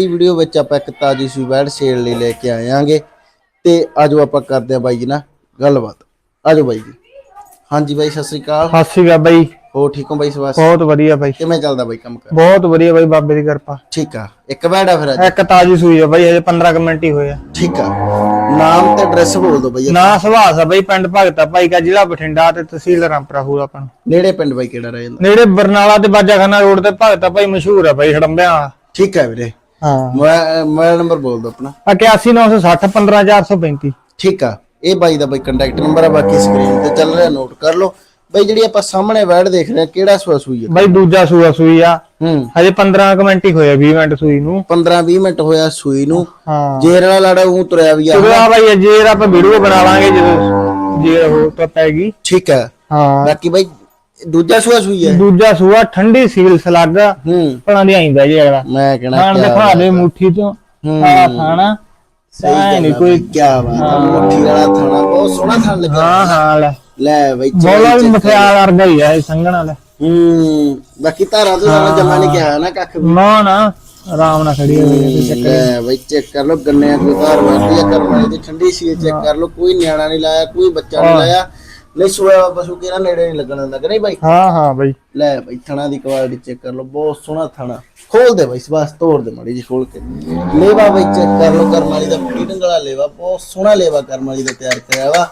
ਇਹ ਵੀਡੀਓ ਵਿੱਚ ਆਪਾਂ ਇੱਕ ਤਾਜੀ ਸੂਈ ਬੈਡ ਸੇਲ ਲਈ ਲੈ ਕੇ ਆਏ ਆਂਗੇ ਤੇ ਆਜੋ ਆਪਾਂ ਕਰਦੇ ਆ ਬਾਈ ਜੀ ਨਾਲ ਗੱਲਬਾਤ। ਆਜੋ ਬਾਈ ਜੀ। ਹਾਂਜੀ ਬਾਈ ਸਤਿ ਸ੍ਰੀ ਅਕਾਲ। ਸਤਿ ਸ਼੍ਰੀ ਅਕਾਲ ਬਾਈ। ਹੋ ਠੀਕ ਹੋ ਬਾਈ ਸਵਾਸ? ਬਹੁਤ ਵਧੀਆ ਬਾਈ। ਕਿਵੇਂ ਚੱਲਦਾ ਬਾਈ ਕੰਮ ਕਰ? ਬਹੁਤ ਵਧੀਆ ਬਾਈ ਬਾਬੇ ਦੀ ਕਿਰਪਾ। ਠੀਕ ਆ। ਇੱਕ ਬੈਡ ਆ ਫਿਰ ਅੱਜ? ਇੱਕ ਤਾਜੀ ਸੂਈ ਆ ਬਾਈ ਹਜੇ 15 ਕੁ ਮਿੰਟ ਹੀ ਹੋਏ ਆ। ਠੀਕ ਆ। ਨਾਮ ਤੇ ਐਡਰੈਸ ਬੋਲ ਦਿਓ ਬਾਈ ਨਾ ਸੁਭਾਸ ਆ ਬਾਈ ਪਿੰਡ ਭਗਤਾ ਭਾਈ ਕਾ ਜ਼ਿਲ੍ਹਾ ਬਠਿੰਡਾ ਤੇ ਤਹਿਸੀਲ ਰਾਮਪੁਰਾ ਹੋਊ ਆਪਾਂ ਨੂੰ। ਨੇੜੇ ਪਿੰਡ ਬਾਈ ਕਿਹੜਾ ਰਹਿ ਜਾਂਦਾ? ਨੇੜੇ ਬਰਨਾਲਾ ਤੇ ਬਾਜਾਖਾਨਾ ਰੋਡ ਤੇ ਭਗਤਾ ਭਾਈ ਮਸ਼ਹੂਰ ਆ ਬਾਈ ਹੜੰਬਿਆਂ ਠੀਕ ਆ ਵੀਰੇ। ਹਾਂ। ਮੋਬਾਈਲ ਮੋਬਾਈਲ ਨੰਬਰ ਬੋਲ ਦਿਓ ਆਪਣਾ। 81960 15435 ਠੀਕ ਆ। ਇਹ ਬਾਈ ਦਾ ਬਾਈ ਕੰਟੈਕਟ ਨੰਬਰ ਆ ਬਾਕੀ ਸਕਰੀਨ ਤੇ ਚੱਲ ਰਿਹਾ ਨੋਟ ਕਰ ਲਓ। ਬਾਈ ਜਿਹੜੀ ਆਪਾਂ ਸਾਹਮਣੇ ਵੈਡ ਦੇਖ ਰਹੇ ਆ ਕਿਹੜਾ ਸੂਆ ਸੂਈ ਆ? ਬਾਈ ਦੂਜਾ ਸੂਆ ਸੂਈ ਆ। ਹੂੰ। ਹਜੇ 15 ਕੁ ਮਿੰਟ ਹੀ ਹੋਏ ਆ 20 ਮਿੰਟ ਸੂਈ ਨੂੰ। 15 20 ਮਿੰਟ ਹੋਇਆ ਸੂਈ ਨੂੰ। ਹਾਂ। ਜੇਰ ਵਾਲਾ ਲਾੜਾ ਉਹ ਤੁਰਿਆ ਵੀ ਆ। ਚਲੋ ਆ ਬਾਈ ਜੇ ਆਪਾਂ ਵੀਡੀਓ ਬਣਾ ਲਾਂਗੇ ਜਦੋਂ ਜੇ ਉਹ ਤਾਂ ਪੈਗੀ ਠੀਕ ਆ। ਹਾਂ। ਬਾਕੀ ਬਾਈ ਦੂਜਾ ਸੂਆ ਸੂਈ ਹੈ। ਦੂਜਾ ਸੂਆ ਠੰਡੀ ਸੀਲ ਸਲੱਗ। ਹੂੰ। ਪਲਾਂ ਦੀ ਆਈਂਦਾ ਜੀ ਅਗਲਾ। ਮੈਂ ਕਹਣਾ ਖਾਣ ਦਿਖਾ ਦੇ ਮੁੱਠੀ ਤੋਂ। ਹੂੰ। ਆ ਖਾਣਾ ਸਹੀ ਨਹੀਂ ਕੋਈ ਕੀ ਬਾਤ ਆ। ਮੁੱਠੀ ਵਾਲਾ ਥਾਣਾ ਬਹੁਤ ਸੋਹਣਾ ਥਾਣ ਲੱਗਾ ਹਾਂ ਹਾਂ ਲੈ। ਲੈ ਬਾਈ ਬੋਲਾ ਵੀ ਮਠਿਆਲ ਵਰਗਾ ਹੀ ਆ ਇਹ ਸੰਘਣ ਵਾਲਾ ਹੂੰ ਬਾਕੀ ਧਾਰਾ ਤੋਂ ਸਾਰਾ ਜਮਾ ਨਹੀਂ ਕਿਹਾ ਨਾ ਕੱਖ ਵੀ। ਨਾ ਨਾ ਆਰਾਮ ਨਾਲ ਖੜੀ ਹੋਈ ਚੱਕਰ ਲੈ ਬਾਈ ਚੈੱਕ ਕਰ ਲਓ ਗੰਨੇ ਦੀ ਧਾਰ ਵਾਟੀ ਆ ਕਰਮਾਈ ਦੀ ਠੰਡੀ ਸੀ ਚੈੱਕ ਕਰ ਲਓ ਕੋਈ ਨਿਆਣਾ ਨਹੀਂ ਲਾਇਆ ਕੋਈ ਬੱਚਾ ਨਹੀਂ ਲਾਇਆ। ਨਹੀਂ ਸੋਇਆ ਪਸ਼ੂ ਕਿਹੜਾ ਨੇੜੇ ਨਹੀਂ ਲੱਗਣ ਦਿੰਦਾ ਕਿ ਨਹੀਂ ਬਾਈ? ਹਾਂ ਹਾਂ ਬਈ। ਲੈ ਬਾਈ ਥਣਾ ਦੀ ਕੁਆਲਿਟੀ ਚੈੱਕ ਕਰ ਲਓ ਬਹੁਤ ਸੋਹਣਾ ਥਣਾ। ਖੋਲ ਦੇ ਬਾਈ ਸਵਾਸ ਤੋੜ ਦੇ ਮਾੜੀ ਜੀ ਖੋਲ ਕੇ। ਲੇਵਾ ਬਾਈ ਚੈੱਕ ਕਰ ਲਓ ਕਰਮਾਲੀ ਦਾ ਫੀਡਿੰਗ ਵਾਲਾ ਲੇਵਾ ਬਹੁਤ ਸੋਹਣਾ ਲੇਵਾ ਕਰਮਾਲੀ ਦਾ ਤਿਆਰ ਕਰਿਆ ਵਾ।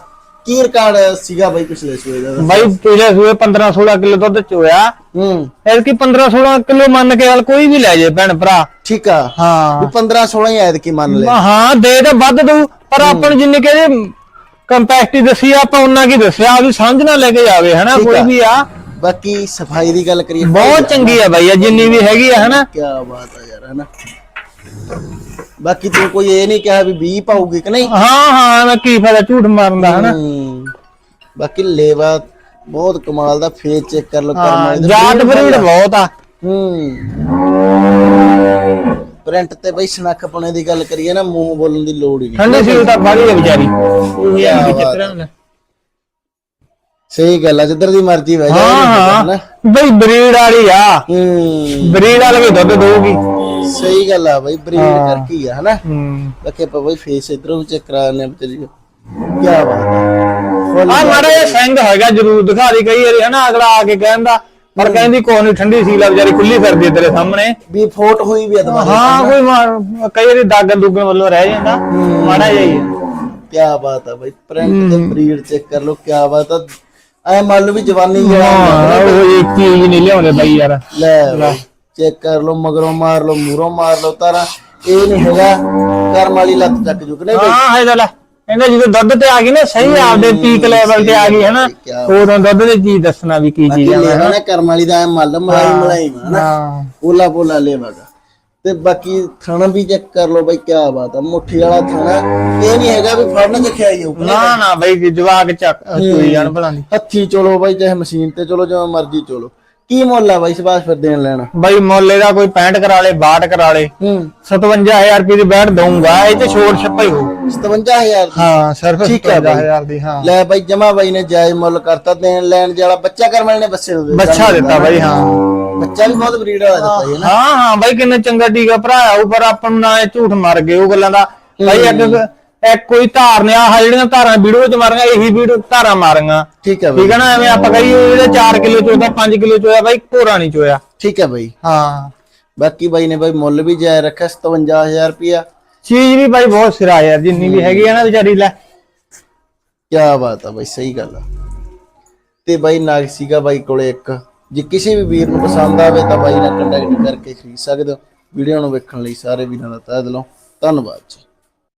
ਕੀ ਰਿਕਾਰਡ ਸੀਗਾ ਬਾਈ ਪਿਛਲੇ ਸੂਏ ਦਾ? ਬਾਈ ਪਿਛਲੇ ਸੂਏ 15 16 ਕਿਲੋ ਦੁੱਧ ਚੋਇਆ। ਹੂੰ। ਕੀ 15 16 ਕਿਲੋ ਮੰਨ ਕੇ ਹਾਲ ਕੋਈ ਵੀ ਲੈ ਜੇ ਭੈਣ ਭਰਾ। ਠੀਕ ਆ। ਹਾਂ। ਵੀ 15 16 ਹੀ ਐਦ ਕੀ ਮੰਨ ਲੈ। ਹਾਂ ਦੇ ਤਾਂ ਵੱਧ ਦੂ ਪਰ ਆਪਾਂ ਨੂੰ ਜਿੰਨੇ ਕਹਿੰਦੇ ਕੰਪੈਕਟੀ ਦੱਸੀ ਆ, ਆਪਾਂ ਉਹਨਾਂ ਕੀ ਦੱਸਿਆ? ਆ ਵੀ ਸਮਝ ਨਾ ਲੈ ਕੇ ਜਾਵੇ ਹਨਾ ਠੀਕ ਕੋਈ ਆ। ਵੀ ਆ। ਬਾਕੀ ਸਫ਼ਾਈ ਦੀ ਗੱਲ ਕਰੀਏ ਬਹੁਤ ਚੰਗੀ ਆ ਬਾਈ ਆ ਜਿੰਨੀ ਵੀ ਹੈਗੀ ਆ ਹਨਾ। ਕੀ ਬਾਤ ਆ ਯਾਰ ਹਨਾ। ਬਾਕੀ ਤੂੰ ਕੋਈ ਇਹ ਨਹੀਂ ਕਿਹਾ ਵੀ 20 ਪਾਉਗੀ ਕਿ ਨਹੀਂ? ਹਾਂ ਹਾਂ ਮੈਂ ਕੀ ਫਾਇਦਾ ਝੂਠ ਮਾਰਨ ਦਾ ਹਨਾ। ਬਾਕੀ ਲੇਵਾ ਬਹੁਤ ਕਮਾਲ ਦਾ ਫੇਸ ਚੈੱਕ ਕਰ ਲਓ ਕਰਮ ਹਾਂ ਵਾਲੇ ਦੇ ਜਾਤ ਬਰੀਡ ਬਹੁਤ ਆ। ਹੂੰ। ਪ੍ਰਿੰਟ ਤੇ ਬਈ ਸਨੱਖਪਣੇ ਦੀ ਗੱਲ ਕਰੀਏ ਨਾ ਮੂੰਹ ਬੋਲਣ ਦੀ ਲੋੜ ਹੀ ਨਹੀਂ। ਠੰਡੀ ਸੀਲ ਤਾਂ ਬਾੜੀ ਹੈ ਵਿਚਾਰੀ। ਆ ਵੀ ਬਾਤ। ਚੱਕਰਾਂ ਨਾਲ ਸਹੀ ਗੱਲ ਆ ਜਿੱਧਰ ਦੀ ਮਰਜ਼ੀ ਵਹਿ ਜਾ ਹਾਂ ਹਾਂ। ਬਈ ਬਰੀਡ ਵਾਲੀ ਆ। ਹੂੰ। ਬਰੀਡ ਵਾਲੇ ਵੀ ਦੁੱਧ ਦਊਗੀ। ਸਹੀ ਗੱਲ ਆ ਬਈ ਬਰੀਡ ਕਰਕੇ ਆ ਹਨਾ? ਹੂੰ। ਬਾਕੀ ਆਪਾਂ ਬਈ ਫੇਸ ਇਧਰੋਂ ਚੈੱਕ ਕਰਾ ਲੈਣੇ ਆ ਵਿਚਾਰੀ ਕੀ ਬਾਤ ਆ। ਮਾੜਾ ਜਿਹਾ ਸਿੰਘ ਹੈਗਾ ਜਰੂਰ ਦਿਖਾ ਦੀ ਕਈ ਵਾਰੀ ਹਨਾ? ਅਗਲਾ ਆ ਕੇ ਕਹਿੰਦਾ ਪਰ ਕਹਿੰਦੀ ਕੋਈ ਨਹੀਂ ਠੰਡੀ ਸੀਲ ਆ ਵਿਚਾਰੀ ਖੁੱਲੀ ਫਿਰਦੀ ਤੇਰੇ ਸਾਹਮਣੇ। ਵੀ ਫੋਟ ਹੋਈ ਵੀ ਅਦਵਾ ਹਾਂ ਕੋਈ ਮਾਰ- ਕਈ ਵਾਰੀ ਦਾਗਨ ਦੁੱਗਣ ਵੱਲੋਂ ਰਹਿ ਜਾਂਦਾ ਮਾੜਾ ਜਿਹਾ ਹੀ। ਕੀ ਬਾਤ ਆ ਬਈ ਪ੍ਰਿੰਟ ਤੇ ਬਰੀਡ ਚੈੱਕ ਕਰ ਲਓ ਕੀ ਬਾਤ ਆ। ਐ ਮੰਨ ਲਓ ਵੀ ਜਵਾਨੀ ਜਿਹੜਾ ਹਾਂ ਉਹ ਇਹ ਚੀਜ਼ ਨਹੀਂ ਲਿਆਉਂਦੇ ਬਾਈ ਯਾਰ। ਲੈ ਚੈੱਕ ਕਰ ਲਓ ਮਗਰੋਂ ਮਾਰ ਲਓ ਮੂਰੋਂ ਮਾਰ ਲਓ ਤਾਰਾ ਇਹ ਨਹੀਂ ਹੈਗਾ ਕਰਮ ਵਾਲੀ ਲੱਤ ਚੱਕ ਜੁਕ ਨੇ ਬਈ? ਹਾਂ ਹੈ ਲੈ। ਕਹਿੰਦਾ ਜਦੋਂ ਦੁੱਧ ਤੇ ਆ ਗਈ ਨਾ ਸਹੀ ਆਪਦੇ ਪੀਕ ਲੈਵਲ ਤੇ ਆ ਗਈ ਹੈ ਨਾ ਕਿਆ ਉਦੋਂ ਦੁੱਧ ਦੀ ਚੀਜ਼ ਦੱਸਣਾ ਵੀ ਕੀ ਚੀਜ਼ ਇਹ ਆ ਲੈਣਾ ਨਾ ਕਰਮ ਵਾਲੀ ਦਾ ਐਂ ਮੱਲ ਮਲਾਈ ਮਲਾਈ ਹਨਾ? ਹਾਂ। ਪੋਲਾ ਪੋਲਾ ਲੈਵਾਗਾ ਤੇ ਬਾਕੀ ਥਣਾ ਵੀ ਚੈੱਕ ਕਰ ਲਓ ਬਈ ਕੀ ਬਾਤ ਆ। ਮੁੱਠੀ ਵਾਲਾ ਥਣਾ ਇਹ ਨਹੀਂ ਹੈਗਾ ਵੀ ਫੜਨ ਚ ਖਿਆਈ ਹੋਊ। ਨਾ ਨਾ ਬਾਈ ਜਵਾਕ ਚੱਕ ਚੋਈ ਜਾਣ ਭਲਾਂ ਦੀ ਹੱਥੀ ਚਲੋ ਬਾਈ ਚਾਹੇ ਮਸ਼ੀਨ ਤੇ ਚਲੋ ਜਿਵੇਂ ਮਰਜ਼ੀ ਚਲੋ। ਕੀ ਮੁੱਲ ਆ ਬਾਈ ਸਬਾਸ ਫਿਰ ਦੇਣ ਲੈਣਾ? ਬਾਈ ਮੁੱਲ ਇਹਦਾ ਕੋਈ 65 ਕਰਾ ਲੇ 62 ਕਰਾ ਲੇ। ਹੂੰ। 57000 ਰੁਪਏ ਦੀ ਬੈਠ ਦਊਂਗਾ ਇਹ ਤੇ ਛੋੜ ਛੱਪਾ ਹੀ ਹੋ 57000 ਹਾਂ ਸਿਰਫ ਠੀਕ ਹੈ ਬਾਈ। 57000 ਦੀ ਹਾਂ। ਲੈ ਬਾਈ ਜਮਾ ਬਾਈ ਨੇ ਜਾਇਜ਼ ਮੁੱਲ ਕਰਤਾ ਦੇਣ ਲੈਣ ਜਿਹੜਾ ਬੱਚਾ ਕਰਮ ਵਾਲੇ ਨੇ ਬੱਸੇ ਨੂੰ ਦੇ। ਬੱਚਾ ਦਿੱਤਾ ਬਾਈ ਹਾਂ। ਬੱਚਾ ਵੀ ਬਹੁਤ ਬਰੀਡ ਵਾਲਾ ਦਿੱਤਾ ਜੀ ਨਾ। ਹਾਂ ਹਾਂ ਬਾਈ ਕਿੰਨਾ ਚੰਗਾ ਟੀਕਾ ਭਰਾ ਆਊ ਪਰ ਆਪਾਂ ਨੂੰ ਨਾ ਇਹ ਝੂਠ ਮਾਰ ਗਏ ਉਹ ਗੱਲਾਂ ਦਾ। ਬਾਈ ਇੱਕ ਇੱਕ ਕੋਈ ਧਾਰ ਨੇ ਆਹ ਜਿਹੜੀਆਂ ਧਾਰਾਂ ਵੀਡੀਓ ਚ ਮਾਰੀਆਂ ਇਹੀ ਵੀਡੀਓ ਧਾਰਾਂ ਮਾਰੀਆਂ। ਠੀਕ ਹੈ ਬਾਈ ਠੀਕ ਹੈ ਨਾ ਐਵੇਂ ਆਪਾਂ ਕਹੀਏ ਇਹਦੇ 4 ਕਿਲੋ ਚੋਇਆ 5 ਕਿਲੋ ਚੋਇਆ ਬਾਈ ਭੋਰਾ ਨਹੀਂ ਚੋਇਆ। ਠੀਕ ਹੈ ਬਾਈ ਹਾਂ। ਬਾਕੀ ਬਾਈ ਨੇ ਬਾਈ ਮੁੱਲ ਵੀ ਜਾਇ ਰੱਖਿਆ 57000 ਰੁਪਿਆ ਚੀਜ਼ ਵੀ ਬਾਈ ਬਹੁਤ ਸਿਰਾ ਯਾਰ ਜਿੰਨੀ ਵੀ ਹੈਗੀ ਆ ਨਾ ਵਿਚਾਰੀ ਲੈ। ਕੀ ਬਾਤ ਆ ਬਾਈ ਸਹੀ ਗੱਲ ਆ। ਤੇ ਬਾਈ ਨਾਗ ਸੀਗਾ ਬਾਈ ਕੋਲੇ ਇੱਕ। ਜੇ ਕਿਸੇ ਵੀ ਵੀਰ ਨੂੰ ਪਸੰਦ ਆਵੇ ਤਾਂ ਬਾਈ ਨਾਲ ਕੰਟੈਕਟ ਕਰਕੇ ਖਰੀਦ ਸਕਦੇ ਹੋ। ਵੀਡੀਓ ਨੂੰ ਵੇਖਣ ਲਈ ਸਾਰੇ ਵੀਰਾਂ ਦਾ ਤਹਿ ਦਿਲੋਂ। ਧੰਨਵਾਦ ਜੀ।